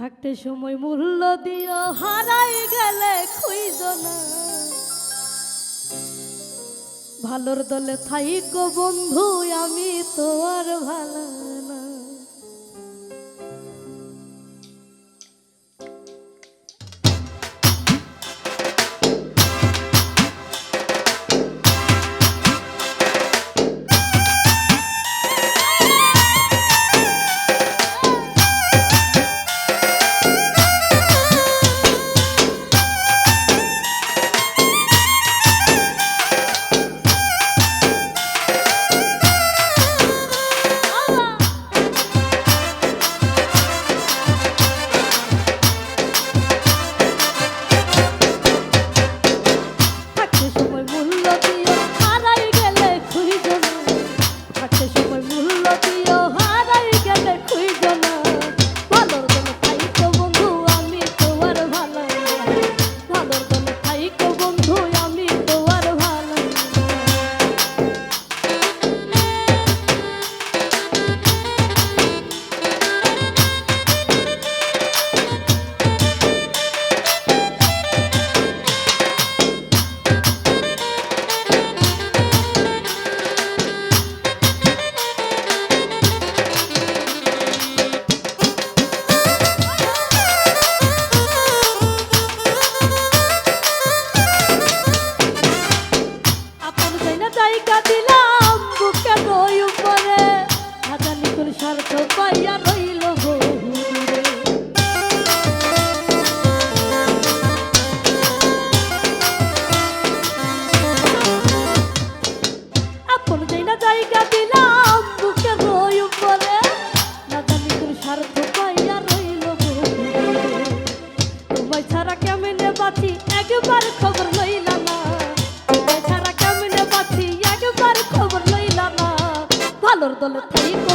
থাকতে সময় মূল্য দিও, হারাই গেলে খুইজ না। ভালোর দলে থাইকো বন্ধু, আমি তোর ভালো স্বার্থ পাইয়া রইল আপন জায়গা জায়গা দিলাম বুকে দই উপরে। হাজানি কোন স্বার্থ পাইয়া রইল তোমায় ছাড়া কেমনে বাঁচি, একবার খবর লইলা না। ছাড়া কেমনে বাঁচি, একবার খবর লইলা না। ভালোর দলে থাইকো